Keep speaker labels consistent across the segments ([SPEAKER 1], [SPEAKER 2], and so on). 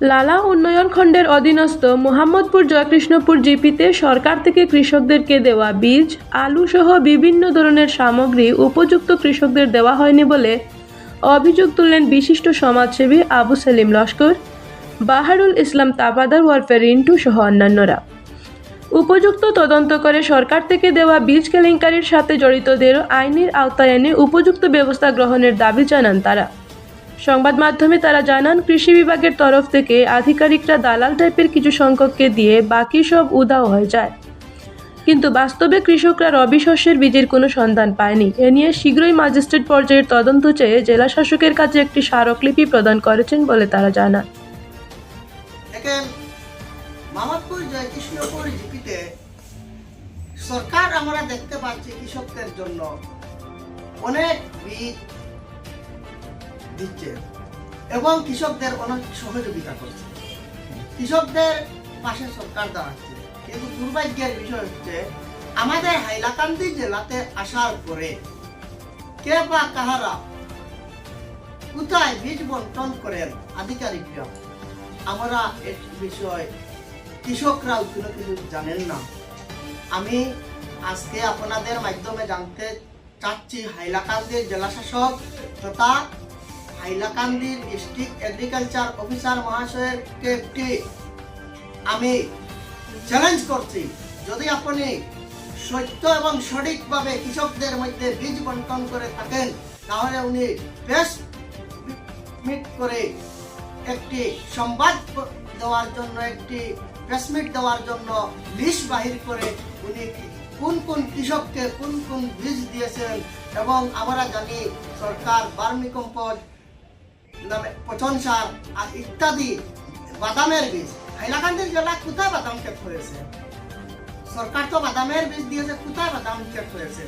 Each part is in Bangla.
[SPEAKER 1] লালা উন্নয়ন খণ্ডের অধীনস্থ মোহাম্মদপুর জয়কৃষ্ণপুর জিপিতে সরকার থেকে কৃষকদেরকে দেওয়া বীজ, আলু সহ বিভিন্ন ধরনের সামগ্রী উপযুক্ত কৃষকদের দেওয়া হয়নি বলে অভিযোগ তুললেন বিশিষ্ট সমাজসেবী আবু সেলিম লস্কর, বাহারুল ইসলাম তাবাদার ওয়ারফে রিন্টু সহ অন্যান্যরা। উপযুক্ত তদন্ত করে সরকার থেকে দেওয়া বীজ কেলেঙ্কারির সাথে জড়িতদেরও আইনের আওতায় এনে উপযুক্ত ব্যবস্থা গ্রহণের দাবি জানান তারা। সংবাদ মাধ্যমে তারা জানান, কৃষি বিভাগের তরফ থেকে আধিকারিকরা দালাল টাইপের কিছু সংখ্যককে দিয়ে বাকি সব উধাও হয়ে যায়। কিন্তু বাস্তবে কৃষকরা রবি শস্যের বীজের কোনো সন্ধান পায়নি। এ নিয়ে শীঘ্রই ম্যাজিস্ট্রেট পর্যায়ের তদন্ত চেয়ে জেলা শাসকের কাছে একটি স্মারকলিপি প্রদান করেছেন বলে তারা জানান।
[SPEAKER 2] দেখেন মামাদপুর জয়কৃষ্ণপুর জিপিতে সরকার আমরা দেখতে পাচ্ছি কৃষকদের জন্য অনেক বীজ দিচ্ছে এবং কৃষকদের অনেক সহযোগিতা করছে। কৃষকদের পাশে সরকার দাঁড়াচ্ছে। কিন্তু দুর্ভাগ্যের বিষয় হচ্ছে, আমাদের হাইলাকান্দি জেলাতে আসার পরে কে বা কাহারা কোথায় বীজ বন্টন করেন আধিকারিকরা, আমরা এর বিষয় কৃষকরাও কোনো কিছু জানেন না। আমি আজকে আপনাদের মাধ্যমে জানতে চাচ্ছি হাইলাকান্দির জেলাশাসক তথা হাইলাকান্দির ডিস্ট্রিক্ট এগ্রিকালচার অফিসার মহাশয়কে একটি আমি চ্যালেঞ্জ করছি। যদি আপনি সত্য এবং সঠিকভাবে কৃষকদের মধ্যে বীজ বন্টন করে থাকেন, তাহলে উনি প্রেস মিট করে একটি সংবাদ দেওয়ার জন্য, একটি প্রেসমিট দেওয়ার জন্য লিস্ট বাহির করে উনি কোন কোন কৃষককে কোন কোন বীজ দিয়েছেন এবং আমরা জানি সরকার বার্মি পচন সার আর ইত্যাদি বাদামের বীজ। হাইলাকান্দির জেলা কোথায় বাদাম ক্ষেত হয়েছে? সরকার তো বাদামের বীজ দিয়েছে, কোথায় বাদাম ক্ষেত হয়েছে?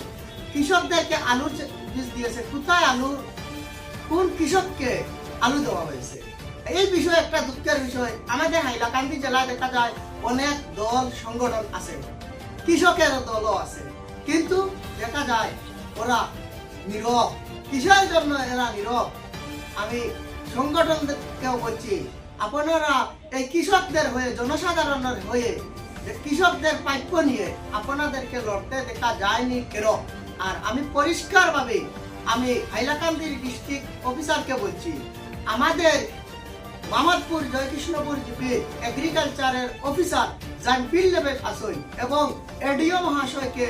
[SPEAKER 2] কৃষকদেরকে আলুর বীজ দিয়েছে, কোথায় আলু? কোন কৃষককে আলু দেওয়া হয়েছে? এই বিষয়ে একটা দুঃখের বিষয়। আমাদের হাইলাকান্দি জেলায় দেখা যায়, অনেক দল, সংগঠন আছে। কৃষকের দলও আছে। কিন্তু দেখা যায়, ওরা নীরব। কিসের জন্য এরা নীরব? আমি সংগঠনকেও বলছি, আপনারা এই কৃষকদের হয়ে, জনসাধারণের হয়ে, যে কৃষকদের প্রাপ্য নিয়ে আপনাদেরকে লড়তে দেখা যায়নি কেন? আর আমি পরিষ্কারভাবে আমি হাইলাকান্দির ডিস্ট্রিক্ট অফিসারকে বলছি, আমাদের মামাদপুর জয়কৃষ্ণপুর জিপি এগ্রিকালচারের অফিসার লেভেল আসুন এবং এডিও মহাশয়কে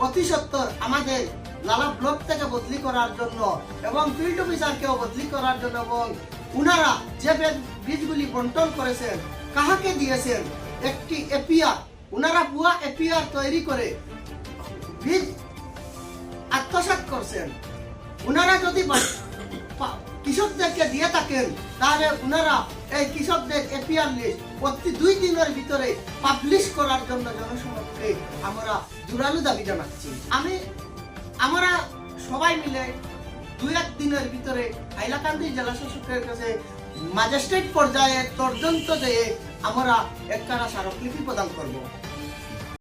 [SPEAKER 2] অতি সত্তর আমাদের লালা ব্লক থেকে বদলি করার জন্য এবং ফিল্ড অফিসারকেও বদলি করার জন্য এবং উনারা যে বীজ- বীজগুলি বন্টন করেছেন, কাহাকে দিয়েছেন, একটি এপিআর, উনারা ভুয়া এপিআর তৈরি করে বীজ আত্মসাৎ করছেন। উনারা যদি কৃষকদেরকে দিয়ে থাকেন, তাহলে উনারা এই কৃষকদের এপিআর লিস্ট প্রতি দুই দিনের ভিতরে পাবলিশ করার জন্য জনসমক্ষে আমরা জোরালো দাবি জানাচ্ছি। আমি, আমরা সবাই মিলে দুই এক দিনের ভিতরে হাইলাকান্দি জেলা শাসকের কাছে ম্যাজিস্ট্রেট পর্যায়ে তর্জন্ত দিয়ে আমরা একখানা স্মারকলিপি প্রদান করব।